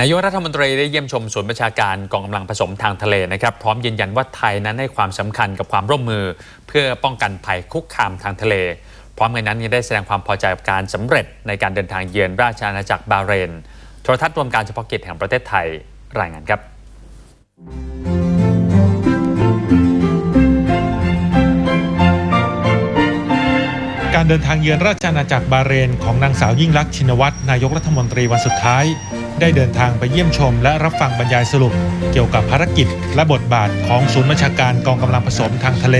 นายกรัฐมนตรีได้เยี่ยมชมศูนย์ประชาการกองกำลังผสมทางทะเลนะครับ พร้อมยืนยันว่าไทยนั้นให้ความสำคัญกับความร่วมมือ เพื่อป้องกันภัยคุกคามทางทะเล พร้อมกันนั้นยังได้แสดงความพอใจกับการสำเร็จในการเดินทางเยือนราชอาณาจักรบาเรนโทรทัศน์รวมการเฉพาะกิจแห่งประเทศไทยรายงานครับการเดินทางเยือนราชอาณาจักรบาเรนของนางสาวยิ่งลักษณ์ชินวัตรนายกรัฐมนตรีวันสุดท้าย ได้เดินทางไปเยี่ยมชม และรับฟังบรรยายสรุป เกี่ยวกับภารกิจ และบทบาทของศูนย์บัญชาการกองกำลังผสมทางทะเล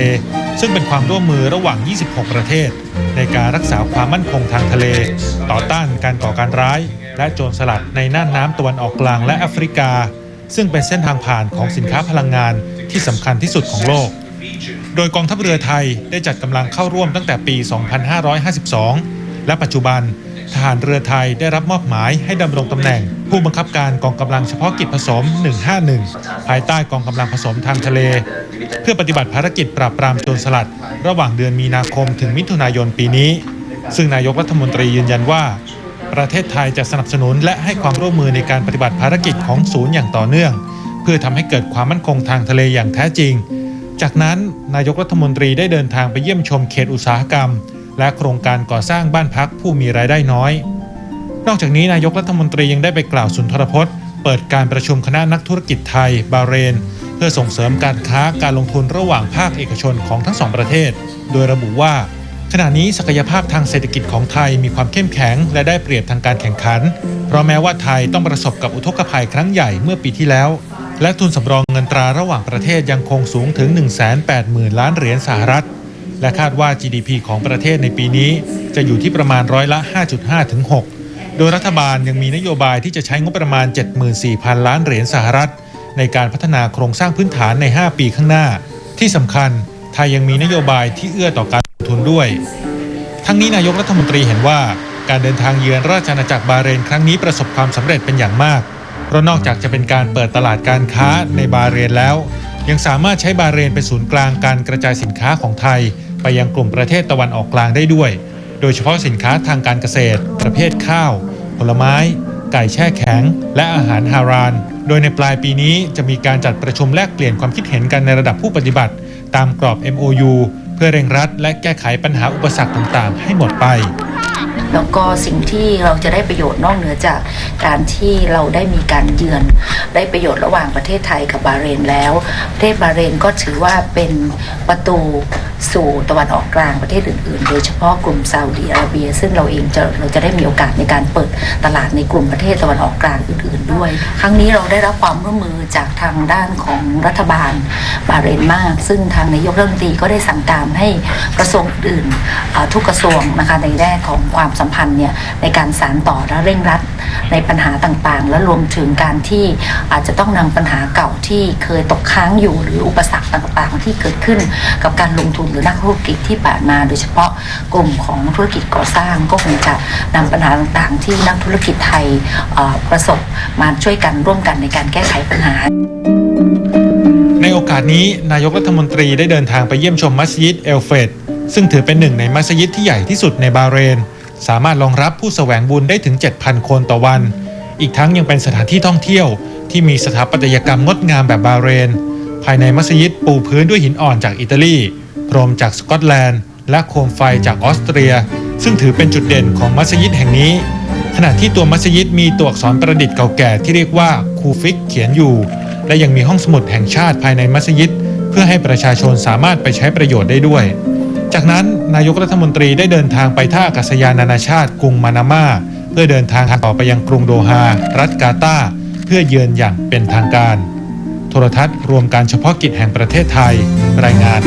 ซึ่งเป็นความร่วมมือระหว่าง 26 ประเทศ ในการรักษาความมั่นคงทางทะเล ต่อต้านการก่อการร้าย และโจรสลัดในน่านน้ำตะวันออกกลางและแอฟริกา ซึ่งเป็นเส้นทางผ่านของสินค้าพลังงานที่สำคัญที่สุดของโลก โดยกองทัพเรือไทยได้จัดกำลังเข้าร่วมตั้งแต่ปี 2552 และปัจจุบัน ทหารเรือไทยได้รับมอบหมายให้ดำรงตำแหน่ง ผู้บังคับการกองกำลังเฉพาะกิจผสม 151 ภายใต้กองกำลังผสมทางทะเล เพื่อปฏิบัติภารกิจปราบปรามโจรสลัด ระหว่างเดือนมีนาคมถึงมิถุนายนปีนี้ ซึ่งนายกรัฐมนตรียืนยันว่า ประเทศไทยจะสนับสนุนและให้ความร่วมมือในการปฏิบัติภารกิจของศูนย์อย่างต่อเนื่อง เพื่อทำให้เกิดความมั่นคงทางทะเลอย่างแท้จริง จากนั้นนายกรัฐมนตรีได้เดินทางไปเยี่ยมชมเขตอุตสาหกรรม และโครงการก่อสร้างบ้านพักผู้มีรายได้น้อย นอกจากนี้นายกรัฐมนตรียังได้ไปกล่าวสุนทรพจน์ เปิดการประชุมคณะนักธุรกิจไทย บาเรน เพื่อส่งเสริมการค้าการลงทุนระหว่างภาคเอกชนของทั้งสองประเทศ โดยระบุว่า ขณะนี้ศักยภาพทางเศรษฐกิจของไทยมีความเข้มแข็ง และได้เปรียบทางการแข่งขัน เพราะแม้ว่าไทยต้องประสบกับอุทกภัยครั้งใหญ่เมื่อปีที่แล้วและทุนสำรองเงินตราระหว่างประเทศยังคงสูงถึง 180,000 ล้านเหรียญสหรัฐ และคาดว่า GDP ของประเทศในปีนี้จะอยู่ที่ประมาณร้อยละ 5.5 ถึง 6 โดยรัฐบาลยังมีนโยบายที่จะใช้งบประมาณ 74,000 ล้านเหรียญสหรัฐ ในการพัฒนาโครงสร้างพื้นฐานใน 5 ปีข้างหน้า ที่สำคัญไทยยังมีนโยบายที่เอื้อต่อการลงทุนด้วย ทั้งนี้นายกรัฐมนตรีเห็นว่าการเดินทางเยือนราชอาณาจักรบาเรนครั้งนี้ประสบความสำเร็จเป็นอย่างมาก เพราะนอกจากจะเป็นการเปิดตลาดการค้าในบาเรนแล้ว ยังสามารถใช้บาเรนเป็นศูนย์กลางการกระจายสินค้าของไทย ไปยังกลุ่มประเทศตะวันออกกลางได้ด้วย โดยเฉพาะสินค้าทางการเกษตร ประเภทข้าว ผลไม้ ไก่แช่แข็ง และอาหารฮาราน โดยในปลายปีนี้จะมีการจัดประชุมแลกเปลี่ยนความคิดเห็นกันในระดับผู้ปฏิบัติ ตามกรอบ MOU เพื่อเร่งรัดและแก้ไขปัญหาอุปสรรคต่างๆ ให้หมดไป แล้วก็สิ่งที่เราจะได้ประโยชน์นอกเหนือจากการที่เราได้มีการเยือน ได้ประโยชน์ระหว่างประเทศไทยกับบาเรนแล้ว ประเทศบาเรนก็ถือว่าเป็นประตูสู่ตะวันออกกลางประเทศอื่นๆ โดยเฉพาะกลุ่มซาอุดีอาระเบีย ซึ่งเราเองจะเราจะได้มีโอกาสในการเปิดตลาดในกลุ่มประเทศตะวันออกกลางอื่นๆด้วย ครั้งนี้เราได้รับความร่วมมือจากทางด้านของรัฐบาลบาเรนมาก ซึ่งทางนายกรัฐมนตรีก็ได้สั่งการให้กระทรวงอื่นทุกกระทรวงนะคะในแง่ของความสัมพันธ์เนี่ยในการสานต่อและเร่งรัดในปัญหาต่างๆ และรวมถึงการที่อาจจะต้องนำปัญหาเก่าที่เคยตกค้างอยู่หรืออุปสรรคต่างๆ ที่เกิดขึ้นกับการลงทุนหรือนักธุรกิจที่ผ่านมา โดยเฉพาะกลุ่มของธุรกิจก่อสร้างก็คงจะนำปัญหาต่างๆ ที่นักธุรกิจไทยประสบมาช่วยกันร่วมกันในการแก้ไขปัญหาในโอกาสนี้นายกรัฐมนตรีได้เดินทางไปเยี่ยมชมมัสยิดเอลเฟดซึ่งถือเป็นหนึ่งในมัสยิดที่ใหญ่ที่สุดในบาเรน สามารถรองรับผู้แสวงบุญได้ถึง 7,000 คนต่อวัน อีกทั้งยังเป็นสถานที่ท่องเที่ยว ที่มีสถาปัตยกรรมงดงามแบบบาเรน ภายในมัสยิดปูพื้นด้วยหินอ่อนจากอิตาลีพรมจากสกอตแลนด์ และโคมไฟจากออสเตรีย ซึ่งถือเป็นจุดเด่นของมัสยิดแห่งนี้ ขณะที่ตัวมัสยิดมีตัวอักษรประดิษฐ์เก่าแก่ที่เรียกว่าคูฟิกเขียนอยู่ และยังมีห้องสมุดแห่งชาติภายในมัสยิด เพื่อให้ประชาชนสามารถไปใช้ประโยชน์ได้ด้วย จากนั้นนายกรัฐมนตรีได้เดินทางไปท่าอากาศยานนานาชาติกรุงมานามาเพื่อเดินทางต่อไปยังกรุงโดฮา รัฐกาตาเพื่อเยือนอย่างเป็นทางการ โทรทัศน์รวมการเฉพาะกิจแห่งประเทศไทย รายงาน